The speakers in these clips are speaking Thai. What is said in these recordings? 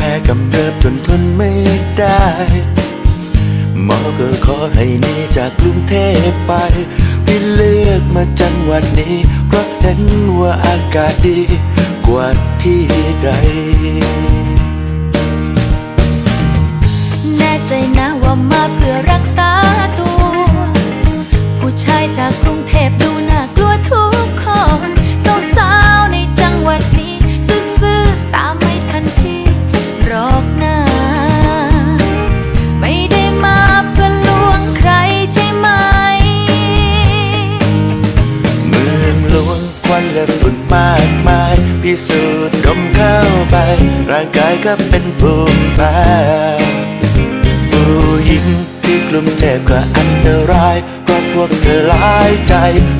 พ้กำเริบจนทนไม่ได้หมอก็ขอให้หนีจากกรุงเทพไปพี่เลือกมาจังหวัดนี้ เพราะเห็นว่าอากาศดีกว่าที่ใด แน่ใจนะว่ามาเพื่อรักษาตัว ผู้ชายจากกรุงเทพดูน่าายพิสูจน์ดมเข้าไป ร่างกายก็เป็นภูมิแพ้ผู้หญิงที่กลุ่มเทพก็อันตรายเพราะพวกเธอหลายใจ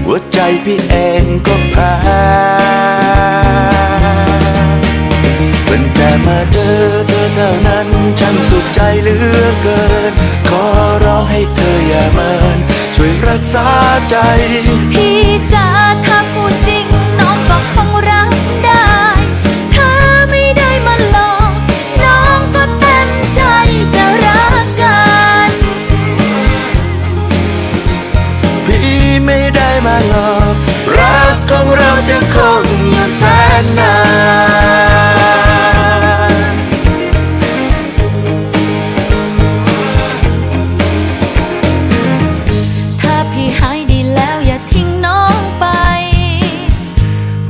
หัวใจพี่เองก็แพ้เป็นแต่มาเจอเธอเท่านั้นฉันสุขใจเหลือเกิน ขอร้องให้เธออย่าเมินช่วยรักษาใจ หลอกรักของเราจะคงอยู่แสนนานถ้าพี่หายดีแล้วอย่าทิ้งน้องไป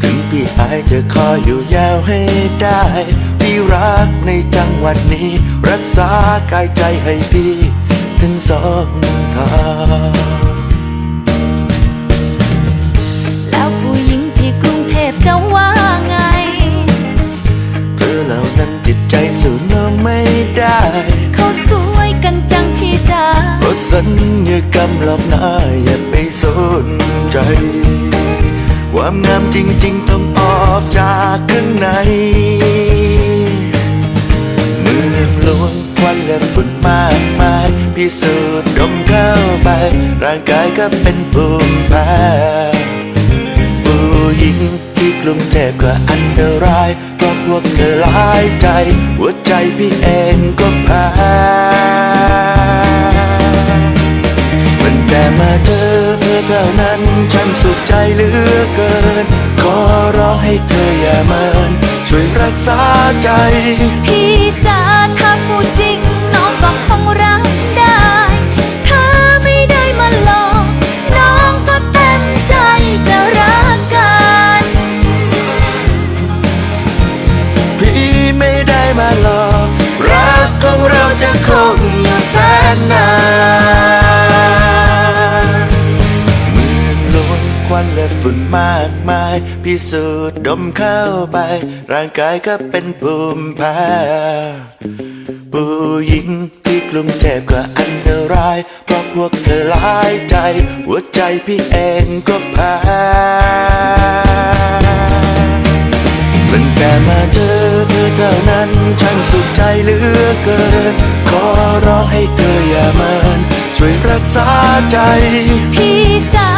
ถึงพี่อายจะคอยอยู่ยาวให้ได้พี่รักในจังหวัดนี้ รักษากายใจให้พี่ ถึงสองทาง สู้น้องไม่ได้เขาสวยกันจังพี่จ๋าเพราะสัญญากรรมหลอกหน้าอย่าไปสนใจ ความงามจริง ๆ ต้องออกจากข้างในเมืองหลวงควันและฝุ่นมากมายพิสูจน์ดมเข้าไป ร่างกายก็เป็นภูมิแพ้ผู้หญิง กลุ่มเทพก็อันตรายเพราะพวกเธอหลายใจ หัวใจพี่เองก็แพ้มันแต่มาเจอเธอเท่านั้นฉันสุขใจเหลือเกิน ขอร้องให้เธออย่าเมินช่วยรักษาใจพี่ จะคงอยู่แสนนานเมืองลวงควันและฝุ่นมากมาย พิสูจน์ดมเข้าไป ร่างกายก็เป็นภูมิแพ้ผู้หญิงที่กลุ่มเทพก็อันตราย เพราะพวกเธอหลายใจ หัวใจพี่เองก็แพ้มันแต่มาเจอเธอเท่านั้น ฉันสุขใจเหลือเกิน ขอร้องให้เธออย่ามานช่วยรักษาใจ พี่จ๋า